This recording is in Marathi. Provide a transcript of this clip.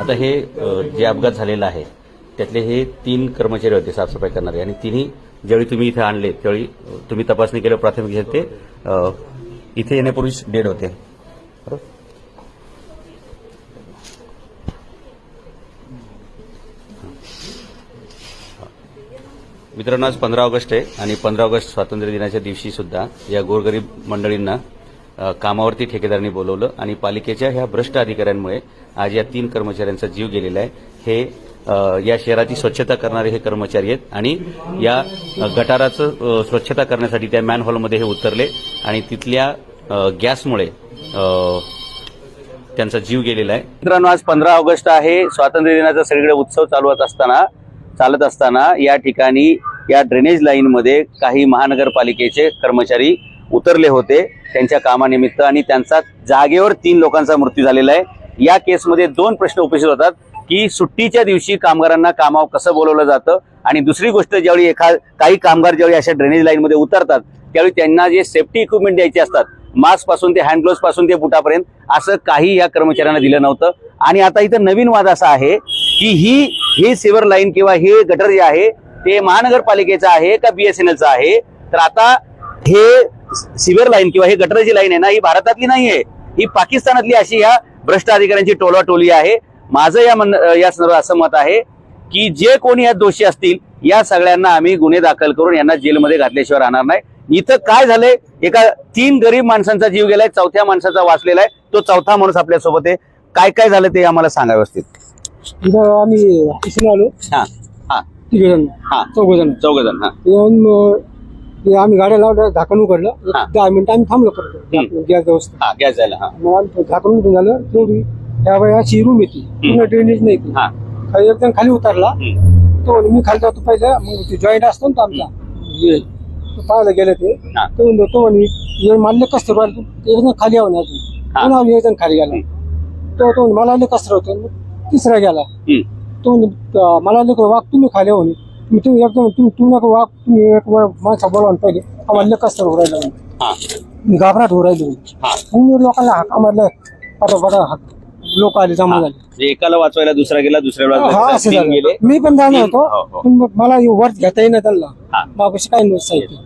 आता हे जे अपघात झालेला आहे त्यातले हे तीन कर्मचारी होते साफसफाई करणारे आणि तिन्ही ज्यावेळी तुम्ही इथे आणले त्यावेळी तुम्ही तपासणी केलं प्राथमिक घेत ते इथे येण्यापूर्वीच डेड होते. मित्रांनो आज पंधरा ऑगस्ट आहे आणि पंधरा ऑगस्ट स्वातंत्र्य दिनाच्या दिवशी सुद्धा या गोरगरीब मंडळींना कामावरती ठेकेदारांनी बोलवलं आणि पालिकेच्या ह्या भ्रष्ट अधिकाऱ्यांमुळे आज या तीन कर्मचाऱ्यांचा जीव गेलेला आहे. हे या शहराची स्वच्छता करणारे हे कर्मचारी आहेत आणि या गटाराचं स्वच्छता करण्यासाठी त्या मॅन हॉलमध्ये हे उतरले आणि तिथल्या गॅसमुळे त्यांचा जीव गेलेला आहे. मित्रांनो आज पंधरा ऑगस्ट आहे. स्वातंत्र्य दिनाचा सगळीकडे उत्सव चालवत असताना चालत असताना या ठिकाणी या ड्रेनेज लाईनमध्ये काही महानगरपालिकेचे कर्मचारी उतरले होते. त्यांच्या कामानिमित्त आणि त्यांचा जागेवर तीन लोकांचा मृत्यू झालेला आहे. या केसमध्ये दोन प्रश्न उपस्थित होतात की सुट्टीच्या दिवशी कामगारांना कामावर कसं बोलवलं जातं? आणि दुसरी गोष्ट ज्यावेळी एखा काही कामगार ज्यावेळी अशा ड्रेनेज लाईनमध्ये उतरतात त्यावेळी त्यांना जे सेफ्टी इक्विपमेंट द्यायचे असतात मास्कपासून ते हँड ग्लोव्सपासून ते बुटापर्यंत असं काही या कर्मचाऱ्यांना दिलं नव्हतं. आणि आता इथं नवीन वाद असा आहे की ही ही सिवर लाईन किंवा हे गटर जे आहे ते महानगरपालिकेचं आहे का बीएसएनएलचं आहे? तर आता हे सिव्हर लाईन किंवा हे गटर जी लाईन आहे ना ही भारतातली नाही आहे. ही पाकिस्तानातली अशी ह्या भ्रष्ट अधिकाऱ्यांची टोला टोली आहे. माझं या मन या संदर्भात असं मत आहे की जे कोणी यात दोषी असतील या सगळ्यांना आम्ही गुन्हे दाखल करून यांना जेलमध्ये घातल्याशिवाय राहणार नाही. इथं काय झालंय? एका तीन गरीब माणसांचा जीव गेलाय चौथ्या माणसाचा वाचलेला आहे. तो चौथा माणूस आपल्यासोबत आहे. काय काय झालं ते आम्हाला सांगा व्यवस्थित. आम्ही आलो. हा हा. तिघ जण हा. चौघ जण चौघ जण हा. येऊन अं, ते आम्ही गाड्या लावल्या झाकण उघडलं. एक हा. दहा मिनिटं आम्ही थांबलो करतो. गॅस व्यवस्था हा गॅस जायला हा. मग आम्ही झाकण उघडून झालं तेवढी त्या वेळी अशी रूम येते. पूर्ण ड्रेनेज नाही ती. हा. खाली एकदम खाली उतरला. हम्म. तो म्हणे, मी खाली जातो पहिलं. मग ते जॉईंट असतो ना तो आमचा. हे, तो पाहायला गेले ते. हा. तो म्हणतो तो म्हणे ये मानलं कसं राहिलं खाली आहो ना अजून. हा. पुन्हा आम्ही एकदम खाली गेला. तो तो म्हणे, मला आले कसं होतं मग तिसरा गेला. हम्म. तो म्हणे, "त- मला लेकर वाघ तुम्ही खाली म्हणे मी तुम्ही एकदम तुम्ही तुम्ही नका वाघ तुम्ही एक वेळ माणसा बोलवा ना पहिले. आम्हाला कसं होऊ राहिलं. म्हणे. हा. मी घाबराट होऊ राहिली. म्हणे. हा. मग मी लोकांना हाका मारलं. बडा बडा हाक लोक आले जमा झाले. म्हणजे एकाला वाचवायला दुसरा गेला दुसऱ्याला हा वाचवायला असं तीन झालं. गेले. मी पण जाणार तीन- हो, होतो. हो. पण मग मला वर घेता येईना हा. त्यांना मागशी काही नव्हतं साहित्य